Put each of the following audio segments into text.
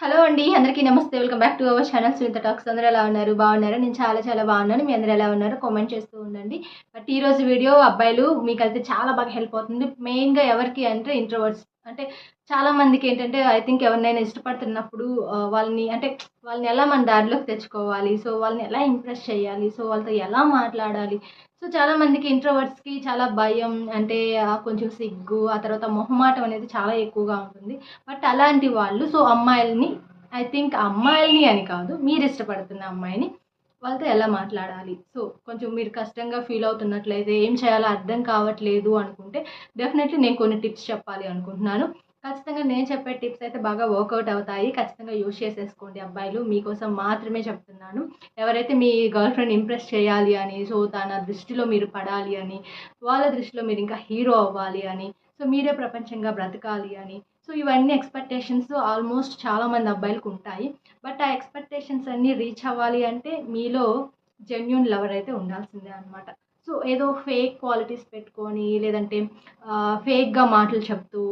Hello అండి అందరికీ నమస్తే. Welcome back to our channel Sunitha talks. అందరూ ఎలా ఉన్నారు? బాగున్నారా? నేను చాలా చాలా బాగున్నాను. మీ అందరూ ఎలా ఉన్నారు కామెంట్ చేస్తూ ఉండండి. బట్ ఈ రోజు వీడియో అబ్బాయిలు మీకు అయితే చాలా బాగా హెల్ప్ అవుతుంది. మెయిన్గా ఎవరికి అంటే ఇంట్రోవర్ట్స్ అంటే చాలా మందికి ఏంటంటే ఐ థింక్ ఎవరినైనా ఇష్టపడుతున్నప్పుడు వాళ్ళని అంటే వాళ్ళని ఎలా మన దారిలోకి తెచ్చుకోవాలి? సో వాళ్ళని ఎలా ఇంప్రెస్ చేయాలి? సో వాళ్ళతో ఎలా మాట్లాడాలి? సో చాలా మందికి ఇంట్రోవర్ట్స్కి చాలా భయం అంటే కొంచెం సిగ్గు ఆ తర్వాత మొహమాటం అనేది చాలా ఎక్కువగా ఉంటుంది. బట్ అలాంటి వాళ్ళు సో అమ్మాయిల్ని ఐ థింక్ అమ్మాయిలని అని కాదు మీరు ఇష్టపడుతున్న అమ్మాయిని వాళ్ళతో ఎలా మాట్లాడాలి? సో కొంచెం మీరు కష్టంగా ఫీల్ అవుతున్నట్లయితే ఏం చేయాలో అర్థం కావట్లేదు అనుకుంటే డెఫినెట్లీ నేను కొన్ని టిప్స్ చెప్పాలి అనుకుంటున్నాను. ఖచ్చితంగా నేను చెప్పే టిప్స్ అయితే బాగా వర్కౌట్ అవుతాయి. ఖచ్చితంగా యూజ్ చేసేసుకోండి అబ్బాయిలు. మీకోసం మాత్రమే చెప్తున్నాను. ఎవరైతే మీ గర్ల్ ఫ్రెండ్ ఇంప్రెస్ చేయాలి అని సో తన దృష్టిలో మీరు పడాలి అని వాళ్ళ దృష్టిలో మీరు ఇంకా హీరో అవ్వాలి అని సో మీరే ప్రపంచంగా బ్రతకాలి అని సో ఇవన్నీ ఎక్స్పెక్టేషన్స్ ఆల్మోస్ట్ చాలామంది అబ్బాయిలకు ఉంటాయి. బట్ ఆ ఎక్స్పెక్టేషన్స్ అన్నీ రీచ్ అవ్వాలి అంటే మీలో జెన్యున్ లవర్ అయితే ఉండాల్సిందే అనమాట సో ఏదో ఫేక్ క్వాలిటీస్ పెట్టుకొని లేదంటే ఫేక్గా మాటలు చెప్తూ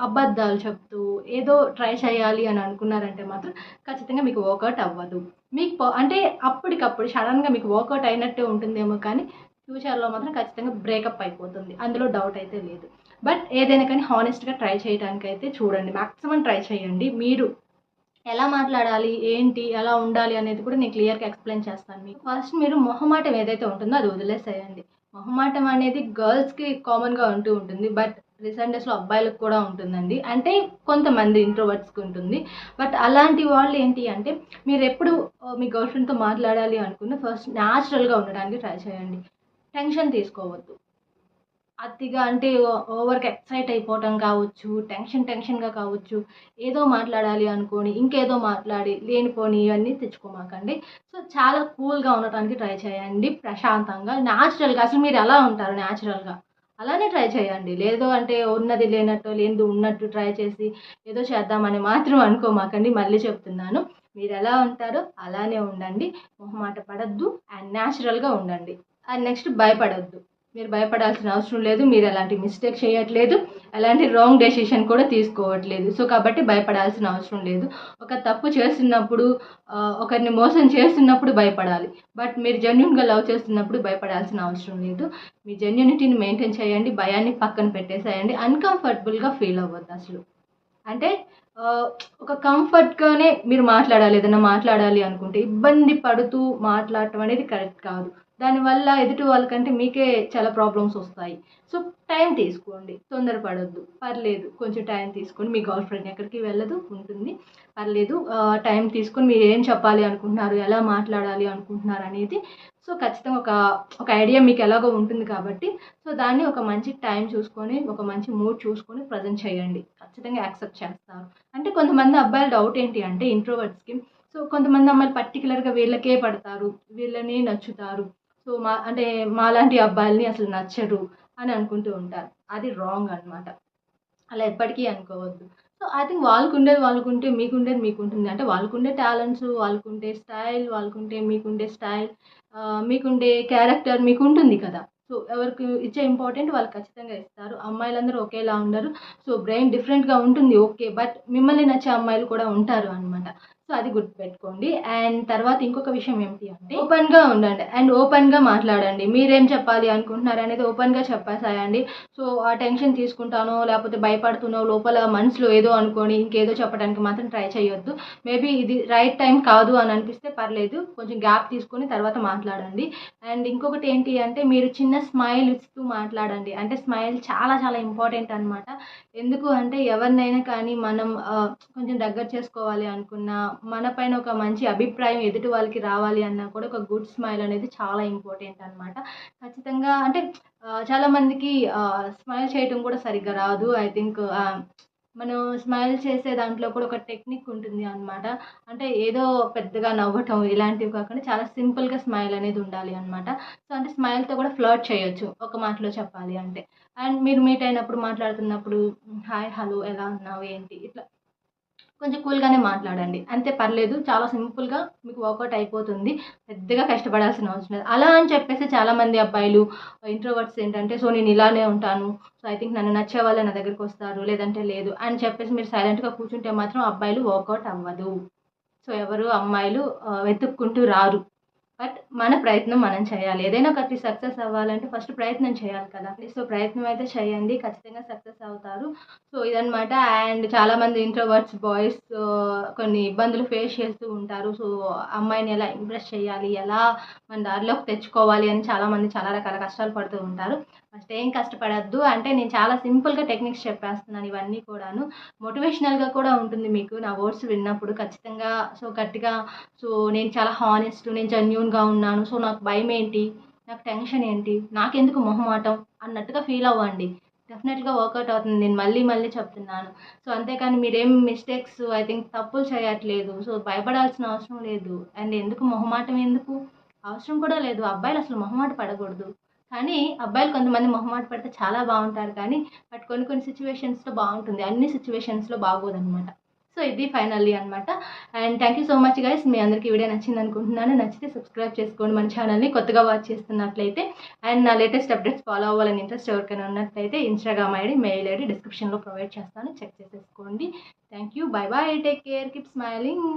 అబద్ధాలు చెప్తూ ఏదో ట్రై చేయాలి అని అనుకున్నారంటే మాత్రం ఖచ్చితంగా మీకు వర్కౌట్ అవ్వదు. మీకు ప- అంటే అప్పటికప్పుడు సడన్గా మీకు వర్కౌట్ అయినట్టే ఉంటుందేమో కానీ ఫ్యూచర్లో మాత్రం ఖచ్చితంగా బ్రేకప్ అయిపోతుంది. అందులో డౌట్ అయితే లేదు. బట్ ఏదైనా కానీ హానెస్ట్గా ట్రై చేయడానికి అయితే చూడండి. మ్యాక్సిమం ట్రై చేయండి. మీరు ఎలా మాట్లాడాలి? ఏంటి? ఎలా ఉండాలి? అనేది కూడా నేను క్లియర్గా ఎక్స్ప్లెయిన్ చేస్తాను మీకు. ఫస్ట్ మీరు మొహమాటం ఏదైతే ఉంటుందో అది వదిలేసేయండి. మొహమాటం అనేది గర్ల్స్కి కామన్గా ఉంటూ ఉంటుంది. బట్ రీసెంట్ డేస్లో అబ్బాయిలకు కూడా ఉంటుందండి. అంటే కొంతమంది ఇంట్రోవర్ట్స్కి ఉంటుంది. బట్ అలాంటి వాళ్ళు ఏంటి అంటే మీరు ఎప్పుడు మీ గర్ల్ ఫ్రెండ్తో మాట్లాడాలి అనుకున్న ఫస్ట్ న్యాచురల్గా ఉండడానికి ట్రై చేయండి. టెన్షన్ తీసుకోవద్దు. అతిగా అంటే ఓవర్గా ఎక్సైట్ అయిపోవటం కావచ్చు టెన్షన్ టెన్షన్గా కావచ్చు ఏదో మాట్లాడాలి అనుకోని ఇంకేదో మాట్లాడి లేనిపోని ఇవన్నీ తెచ్చుకోమాకండి. సో చాలా కూల్గా ఉండటానికి ట్రై చేయండి ప్రశాంతంగా న్యాచురల్గా అసలు మీరు ఎలా ఉంటారు న్యాచురల్గా అలానే ట్రై చేయండి. లేదో అంటే ఉన్నది లేనట్టు లేనిది ఉన్నట్టు ట్రై చేసి ఏదో చేద్దామని మాత్రం అనుకోమాకండి. మళ్ళీ చెప్తున్నాను. మీరు ఎలా ఉంటారో అలానే ఉండండి. మొహమాట పడద్దు. అండ్ న్యాచురల్గా ఉండండి. అండ్ నెక్స్ట్ భయపడద్దు. మీరు భయపడాల్సిన అవసరం లేదు మీరు ఎలాంటి మిస్టేక్ చేయట్లేదు ఎలాంటి రాంగ్ డెసిషన్ కూడా తీసుకోవట్లేదు. సో కాబట్టి భయపడాల్సిన అవసరం లేదు. ఒక తప్పు చేస్తున్నప్పుడు ఒకరిని మోసం చేస్తున్నప్పుడు భయపడాలి. బట్ మీరు జెన్యున్గా లవ్ చేస్తున్నప్పుడు భయపడాల్సిన అవసరం లేదు. మీ జెన్యునిటీని మెయింటైన్ చేయండి భయాన్ని పక్కన పెట్టేసేయండి. అన్కంఫర్టబుల్గా ఫీల్ అవ్వద్దు అసలు. అంటే ఒక కంఫర్ట్గానే మీరు మాట్లాడాలి ఏదైనా మాట్లాడాలి అనుకుంటే ఇబ్బంది పడుతూ మాట్లాడటం అనేది కరెక్ట్ కాదు. దానివల్ల ఎదుటి వాళ్ళకంటే మీకే చాలా ప్రాబ్లమ్స్ వస్తాయి. సో టైం తీసుకోండి. తొందరపడొద్దు. పర్లేదు. కొంచెం టైం తీసుకొని మీ గర్ల్ ఫ్రెండ్ ఎక్కడికి వెళ్ళదు ఉంటుంది. పర్లేదు. టైం తీసుకొని మీరు ఏం చెప్పాలి అనుకుంటున్నారు ఎలా మాట్లాడాలి అనుకుంటున్నారు అనేది సో ఖచ్చితంగా ఒక ఒక ఐడియా మీకు ఎలాగో ఉంటుంది కాబట్టి సో దాన్ని ఒక మంచి టైం చూసుకొని ఒక మంచి మూడ్ చూసుకొని ప్రజెంట్ చేయండి. ఖచ్చితంగా యాక్సెప్ట్ చేస్తారు. అంటే కొంతమంది అబ్బాయిల డౌట్ ఏంటి అంటే ఇంట్రోవర్ట్స్కి సో కొంతమంది అమ్మాయిలు పర్టికులర్గా వీళ్ళకే పడతారు. వీళ్ళని నచ్చుతారు. సో మా అంటే మాలాంటి అబ్బాయిలని అసలు నచ్చరు అని అనుకుంటూ ఉంటారు. అది రాంగ్ అన్నమాట. అలా ఎప్పటికీ అనుకోవద్దు. సో ఐ థింక్ వాళ్ళకు ఉండేది వాళ్ళకుంటే మీకుండేది మీకుంటుంది. అంటే వాళ్ళకుండే టాలెంట్స్ వాళ్ళకుండే స్టైల్ వాళ్ళకుంటే మీకుండే స్టైల్ మీకుండే క్యారెక్టర్ మీకు ఉంటుంది కదా. సో ఎవరికి ఇచ్చే ఇంపార్టెంట్ వాళ్ళు ఖచ్చితంగా ఇస్తారు. అమ్మాయిలందరూ ఒకేలా ఉండరు. సో బ్రెయిన్ డిఫరెంట్గా ఉంటుంది. ఓకే బట్ మిమ్మల్ని నచ్చే అమ్మాయిలు కూడా ఉంటారు అనమాట సో అది గుర్తుపెట్టుకోండి. అండ్ తర్వాత ఇంకొక విషయం ఏమిటి అంటే ఓపెన్గా ఉండండి. అండ్ ఓపెన్గా మాట్లాడండి. మీరేం చెప్పాలి అనుకుంటున్నారు అనేది ఓపెన్గా చెప్పేసాయండి. సో ఆ టెన్షన్ తీసుకుంటానో లేకపోతే భయపడుతున్నావు లోపల మనసులో ఏదో అనుకొని ఇంకేదో చెప్పడానికి మాత్రం ట్రై చేయొద్దు. మేబీ ఇది రైట్ టైం కాదు అని అనిపిస్తే పర్లేదు. కొంచెం గ్యాప్ తీసుకొని తర్వాత మాట్లాడండి. అండ్ ఇంకొకటి ఏంటి అంటే మీరు చిన్న స్మైల్ ఇస్తూ మాట్లాడండి. అంటే స్మైల్ చాలా చాలా ఇంపార్టెంట్ అనమాట ఎందుకు అంటే ఎవరినైనా కానీ మనం కొంచెం దగ్గర చేసుకోవాలి అనుకున్నా మన పైన ఒక మంచి అభిప్రాయం ఎదుటి వాళ్ళకి రావాలి అన్నా కూడా ఒక గుడ్ స్మైల్ అనేది చాలా ఇంపార్టెంట్ అనమాట ఖచ్చితంగా అంటే చాలామందికి స్మైల్ చేయటం కూడా సరిగ్గా రాదు. ఐ థింక్ మనం స్మైల్ చేసే దాంట్లో కూడా ఒక టెక్నిక్ ఉంటుంది అనమాట అంటే ఏదో పెద్దగా నవ్వటం ఇలాంటివి కాకుండా చాలా సింపుల్గా స్మైల్ అనేది ఉండాలి అనమాట సో అంటే స్మైల్తో కూడా ఫ్లర్ట్ చేయొచ్చు ఒక మాటలో చెప్పాలి అంటే. అండ్ మీరు మీట్ అయినప్పుడు మాట్లాడుతున్నప్పుడు హాయ్ హలో ఎలా ఉన్నావు? ఏంటి? ఇట్లా కొంచెం కూల్గానే మాట్లాడండి. అంతే పర్లేదు చాలా సింపుల్గా మీకు వర్కౌట్ అయిపోతుంది. పెద్దగా కష్టపడాల్సిన అవసరం లేదు. అలా అని చెప్పేసి చాలామంది అబ్బాయిలు ఇంట్రోవర్ట్స్ ఏంటంటే సో నేను ఇలానే ఉంటాను. సో ఐ థింక్ నన్ను నచ్చే వాళ్ళు నా దగ్గరికి వస్తారు లేదంటే లేదు అని చెప్పేసి మీరు సైలెంట్గా కూర్చుంటే మాత్రం అబ్బాయిలు వర్కౌట్ అవ్వదు. సో ఎవరు అమ్మాయిలు వెతుక్కుంటూ రారు. బట్ మన ప్రయత్నం మనం చేయాలి. ఏదైనా ఒకటి సక్సెస్ అవ్వాలంటే ఫస్ట్ ప్రయత్నం చేయాలి కదా. సో ప్రయత్నం అయితే చేయండి. ఖచ్చితంగా సక్సెస్ అవుతారు. సో ఇదనమాట అండ్ చాలామంది ఇంట్రోవర్ట్స్ బాయ్స్ కొన్ని ఇబ్బందులు ఫేస్ చేస్తూ ఉంటారు. సో అమ్మాయిని ఎలా ఇంప్రెస్ చేయాలి? ఎలా మన దారిలోకి తెచ్చుకోవాలి? అని చాలామంది చాలా రకాల కష్టాలు పడుతూ ఉంటారు. ఫస్ట్ ఏం కష్టపడద్దు అంటే నేను చాలా సింపుల్గా టెక్నిక్స్ చెప్పేస్తున్నాను ఇవన్నీ కూడాను. మోటివేషనల్గా కూడా ఉంటుంది మీకు నా వర్డ్స్ విన్నప్పుడు ఖచ్చితంగా. సో గట్టిగా సో నేను చాలా హానెస్ట్ నేను జెన్యున్గా ఉన్నాను. సో నాకు భయం ఏంటి? నాకు టెన్షన్ ఏంటి? నాకెందుకు మొహమాటం? అన్నట్టుగా ఫీల్ అవ్వండి. డెఫినెట్గా వర్కౌట్ అవుతుంది. నేను మళ్ళీ మళ్ళీ చెప్తున్నాను. సో అంతేకాని మీరేం మిస్టేక్స్ ఐ థింక్ తప్పులు చేయట్లేదు. సో భయపడాల్సిన అవసరం లేదు. అండ్ ఎందుకు? మొహమాటం ఎందుకు? అవసరం కూడా లేదు. అబ్బాయిలు అసలు మొహమాట పడకూడదు. కానీ అబ్బాయిలు కొంతమంది మొహమాట పడితే చాలా బాగుంటారు కానీ బట్ కొన్ని కొన్ని సిచ్యువేషన్స్లో బాగుంటుంది. అన్ని సిచ్యువేషన్స్లో బాగోదన్నమాట. సో ఇది ఫైనల్లీ అనమాట and thank you so much guys మీ అందరికీ వీడియో నచ్చింది అనుకుంటున్నాను. నచ్చితే సబ్స్క్రైబ్ చేసుకోండి మన ఛానల్ని కొత్తగా వాచ్ చేస్తున్నట్లయితే. అండ్ నా లేటెస్ట్ అప్డేట్స్ ఫాలో అవ్వాలని ఇంట్రెస్ట్ ఎవరికైనా ఉన్నట్లయితే ఇన్స్టాగ్రామ్ ఐడి మెయిల్ ఐడి డిస్క్రిప్షన్లో ప్రొవైడ్ చేస్తాను. చెక్ చేసేసుకోండి. Thank you bye bye take care keep smiling